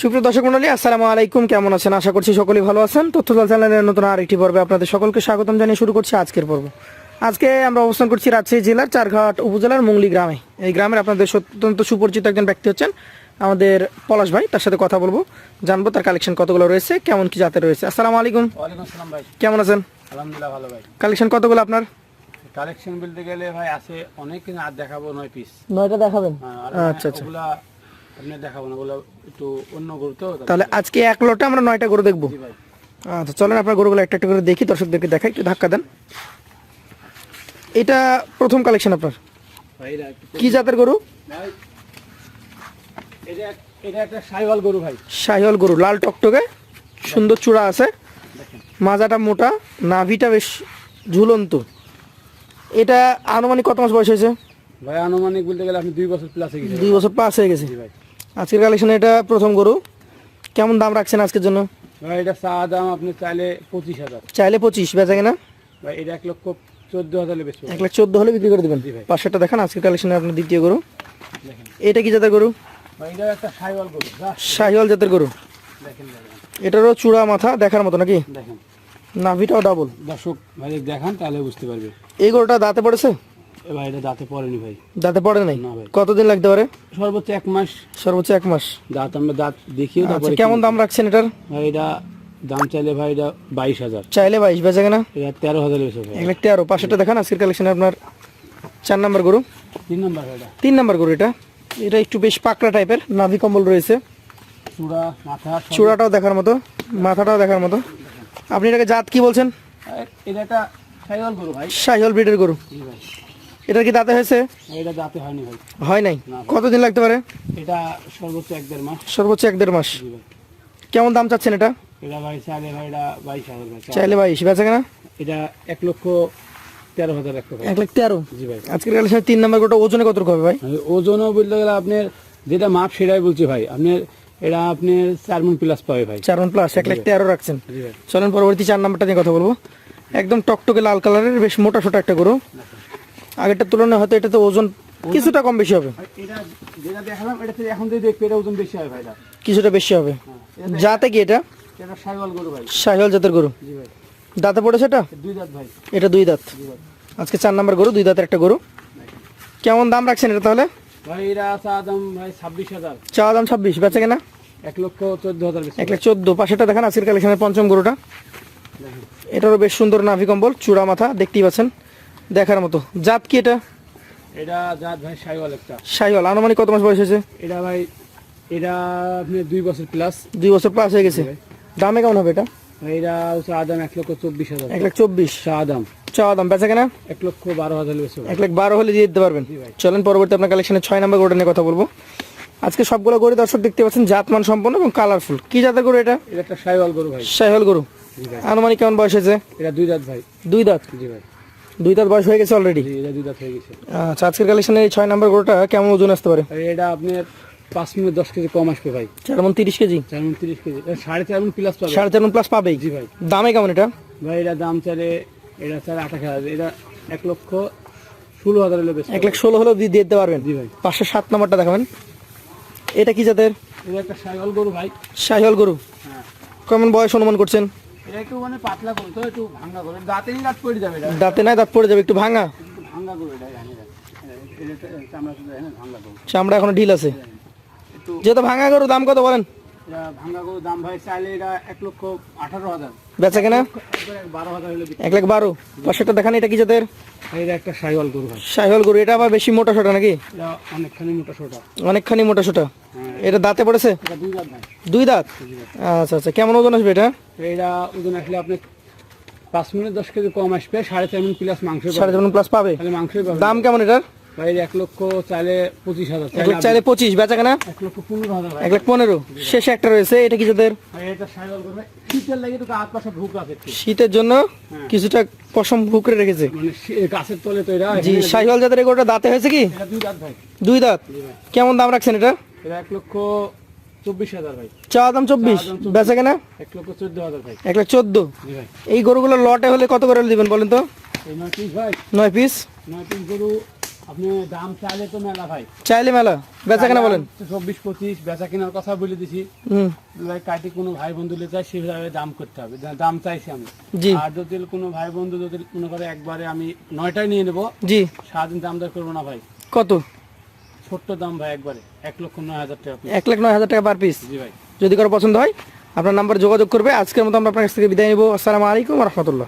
সুপ্রিয় দর্শক মন্ডলী আসসালামু আলাইকুম। কেমন আছেন? আশা করছি সকলেই ভালো আছেন। তথ্যদল চ্যানেলের নতুন আরেকটি পর্বে আপনাদের সকলকে স্বাগতম জানিয়ে শুরু করছি আজকের পর্ব। আজকে আমরা অবস্থান করছি রাজশাহী জেলার চারঘাট উপজেলার মুংলি গ্রামে। এই গ্রামের আপনাদের অত্যন্ত সুপরিচিত একজন ব্যক্তি হচ্ছেন আমাদের পলাশ ভাই। তার সাথে কথা বলব জানব তার কালেকশন কতগুলো রয়েছে কেমন কি জাতের রয়েছে। আসসালামু আলাইকুম। ভাই। কেমন আছেন? আলহামদুলিল্লাহ ভালো ভাই। কালেকশন কতগুলো আপনার? কালেকশন বলতে গেলে ভাই আছে অনেক আর দেখাবো নয় পিস নয়টা দেখাবেন? আচ্ছা, আচ্ছা। ওগুলা আপনি দেখাবো না ওগুলো একটু অন্য গুরুত্ব তাহলে আজকে এক লটে আমরা নয়টা গরু দেখব। আচ্ছা চলেন আপনার গরুগুলো একটা একটা করে দেখি দর্শকদেরকে দেখাই একটু ধাক্কা দেন। এটা প্রথম কালেকশন আপনার? কি জাতের গরু? শাহিওয়াল গরু লাল টকটকে সুন্দর চূড়া আছে। মাজাটা মোটা নাভিটা বেশ ঝুলন্ত। এটা আনুমানিক কত মাস বয়স হয়েছে? ভাই আনুমানিক বলতে গেলে আপনি দুই বছর প্লাস গেছে। দুই বছর পাস হয়ে গেছে। ভাই। আজকের কালেকশনে এটা প্রথম গরু। কেমন দাম রাখছেন আজকের জন্য? ভাই এটা চা দাম আপনি চাইলে পঁচিশ হাজার। চাইলে পঁচিশ বেচা কিনা? ভাই এটা এক লক্ষ চোদ্দ হাজার এক লাখ চোদ্দ হলে বিক্রি করে দেবেন। পাঁচশোটা দেখান আজকের কালেকশনে আপনার দ্বিতীয় গরু। দেখেন। এটা কি জাতের গরু? ভাই এটা একটা সাইওয়াল গরু যা, শাহিওয়াল জাতের গরু। এটারও চূড়া মাথা দেখার মতো নাকি? দেখেন। নাভিটাও ডাবল দর্শক ভাই দেখান তাহলে বুঝতে পারবে। এই গরুটা দাঁতে পড়েছে? এ ভাই এটা দাঁতে পড়েনি ভাই। দাঁতে পড়ে নাই? না ভাই। কতদিন লাগতে পারে? সর্বোচ্চ এক মাস। সর্বোচ্চ এক মাস। দাঁত আমরা দাঁত দেখিও আচ্ছা তারপরে কেমন দাম রাখছেন এটার? ভাই এটা দাম চাইলে ভাই এটা বাইশ হাজার। চাইলে বাইশ বেচা কেনা? এটা তেরো হাজার বেশি ভাই। এক লাখ তেরো পাঁচশোটা দেখান আজকের কালেকশনে আপনার চার নাম্বার গরু। তিন নম্বর এটা। তিন নাম্বার গরু এটা। এটা একটু বেশ পাকড়া টাইপের নাভি কম্বল রয়েছে। চূড়া মাথা সব- চূড়াটাও দেখার মতো মাথাটাও দেখার মতো। আপনি এটাকে জাত কি বলছেন? এটা একটা ভাই। শাহিওয়াল ব্রিডের গরু। জি ভাই। এটার কি দাঁতে হয়েছে? এটা দাঁতে হয়নি ভাই। হয় নাই। কতদিন লাগতে পারে? এটা সর্বোচ্চ এক দেড় মাস। সর্বোচ্চ এক দেড় মাস। কেমন দাম চাচ্ছেন এটা? এটা ভাই চাইলে ভাই এটা বাইশ হাজার ভাই চাইলে বাইশ বেচা কেনা? এটা এক লক্ষ তেরো হাজার এক লাখ তেরো? জি ভাই। আজকের কালেকশনে তিন নাম্বার গরুটা ওজনে কত হবে ভাই? ওজনও বলতে গেলে আপনার যেটা মাপ সেটাই বলছি ভাই। আপনার এটা আপনার চার মন প্লাস পাবে ভাই। চার ওয়ান প্লাস এক লাখ তেরো রাখছেন। জি ভাই। চলেন পরবর্তী চার নাম্বারটা নিয়ে কথা বলব। একদম টকটকে লাল কালারের বেশ মোটা সোটা একটা গরু। আগেরটার তুলনায় হয়তো এটাতে ওজন কিছুটা কম বেশি হবে। এটা যেটা দেখালাম এটা এখন যদি দেখবে এটা ওজন বেশি ভাই কিছুটা বেশি হবে। হ্যাঁ, যাতে কি এটা? এটা সাইওয়াল গরু ভাই। শাহিওয়াল জাতের গরু। জি ভাই। দাঁতে পড়েছে এটা? দুই দাঁত ভাই। এটা দুই দাঁত। আজকে চার নাম্বার গরু দুই দাঁতের একটা গরু। কেমন দাম রাখছেন এটা তাহলে? ভাই এরা চা দাম ভাই ছাব্বিশ হাজার। চাওয়া দাম ছাব্বিশ বেচে কেনা? এক লক্ষ চোদ্দ হাজার এক লাখ চোদ্দ পাশেটা দেখেন আজকের কালেকশনের পঞ্চম গরুটা। এটারও বেশ সুন্দর নাভি কম্বল চূড়া মাথা দেখতেই পাচ্ছেন। দেখার মতো। জাত কি এটা? এটা জাত ভাই সাইওয়াল একটা। আনুমানিক কত মাস বয়স হয়েছে? এটা ভাই এটা আপনি দুই বছর প্লাস দুই বছর প্লাস হয়ে গেছে। দামে কেমন হবে এটা? এটা হচ্ছে আদাম এক লক্ষ চব্বিশ হাজার। এক লাখ চব্বিশ। চা দাম চাওয়া দাম বেচা কেনা? এক লক্ষ বারো হাজার এক লাখ বারো হলে দিয়ে দিতে পারবেন। চলেন পরবর্তী আপনার কালেকশনের ছয় নম্বর গরুটা নিয়ে কথা বলব। আজকে সবগুলো গরু দর্শক দেখতে পাচ্ছেন জাতমান সম্পন্ন এবং কালারফুল কি জাতের গরু এটা? এটা একটা সাইওয়াল গরু ভাই। শাহিওয়াল গরু। আনুমানিক কেমন বয়স হয়েছে? এটা দুই দাঁত ভাই। দুই দাঁত। জি ভাই। দুই দাঁত বয়স হয়ে গেছে অলরেডি এটা দুই দাঁত হয়ে গেছে। আচ্ছা আজকের কালেকশনের এই ছয় নম্বর গরুটা কেমন ওজন আসতে পারে? এটা আপনার পাঁচ মিনিট দশ কেজি কম আসবে ভাই। চার মন তিরিশ কেজি? চার মিনিট তিরিশ কেজি। সাড়ে চার মিনিট প্লাস পাবে। সাড়ে চার মন প্লাস পাবেই। জি ভাই। দামে কেমন এটা? ভাই এটা দাম চাইলে এটা চাইলে আঠাশ হাজার। এটা এক লক্ষ ষোলো হাজার হলে এক লাখ ষোলো হলেও দিয়ে দিতে পারবেন। জি ভাই। পাঁচশো সাত নম্বরটা দেখাবেন। এটা কি জাতের? এটা একটা সাইওয়াল গরু ভাই। শাহিওয়াল গরু। হ্যাঁ। কেমন বয়স অনুমান করছেন? এটা একটু মানে পাতলা তো একটু দাঁতেরই দাঁত পড়ে যাবে দাঁতে নাই দাঁত পড়ে যাবে একটু ভাঙা। একটু এটা চামড়া শুধু এখনও ঢিল আছে। যেহেতু ভাঙা গরু দাম কত বলেন? গরু দাম ভাই চাইলে এটা এক লক্ষ আঠারো হাজার। বেচা কেনা? বারো হাজার এক লাখ বারো। পাঁচশোটা দেখান এটা কি জাতের? এটা একটা সাইওয়াল গরু গরু এটা আবার বেশি মোটা সোটা নাকি? অনেকখানি মোটা সোটা। অনেকখানি মোটা সোটা। এটা দাঁতে পড়েছে? দুই দাঁত আচ্ছা আচ্ছা। কেমন ওজন আসবে এটা? এটা ওজন আসলে আপনি পাঁচ মিনিট দশ কেজি কম আসবে সাড়ে চার মিনিট প্লাস মাংস সাড়ে চার প্লাস পাবে? তাহলে মাংসই দাম কেমন এটার? ভাই এক লক্ষ চাইলে পঁচিশ হাজার চাইলে পঁচিশ বেচা কেনা এক লক্ষ পনেরো হাজার এক লাখ পনেরো। শেষে একটা রয়েছে এটা কি জাতের ভাই, এটা সাইওয়াল গরু ভাই শীতের লাগে তো হাত পাশে ভুক আছে শীতের জন্য কিছুটা পশম ফুকরে রেখেছে। মানে গাছের তলে তো এটা জি জাতের দাঁতে হয়েছে কি? দুই দাঁত ভাই। দুই দাঁত। কেমন দাম রাখছেন এটা? এটা এক লক্ষ চব্বিশ হাজার ভাই। দাম চব্বিশ। চাওয়া দাম 24 বেচা কেনা? এক লক্ষ চোদ্দ হাজার ভাই। এক লাখ চোদ্দ। ভাই। এই গরুগুলো লটে হলে কত করে দিবেন বলেন তো? নয় পিস ভাই। নয় পিস? নয় পিস গরু আপনি দাম চাইলে তো মেলা ভাই। চাইলে মেলা। বেচা কেনা বলেন। চব্বিশ পঁচিশ বেচা কেনার কথা বলে দিছি। কাটি কোনো ভাই বন্ধু লে চাই সেভাবে দাম করতে হবে। দাম চাইছি আমি। আর যদি কোনো ভাই বন্ধু যদি মনে করে একবারে আমি নয়টাই নিয়ে নেব জি। সারাদিন দাম দর করব না ভাই। কত? ছোট্ট দাম ভাই একবারে এক লক্ষ নয় হাজার টাকা এক লাখ নয় হাজার টাকা পার পিস জি ভাই। যদি কারও পছন্দ হয় আপনার নাম্বার যোগাযোগ করবে। আজকের মতো আমরা আপনার কাছ থেকে বিদায় নিবো। আসসালামু আলাইকুম রহমতুল্লাহ।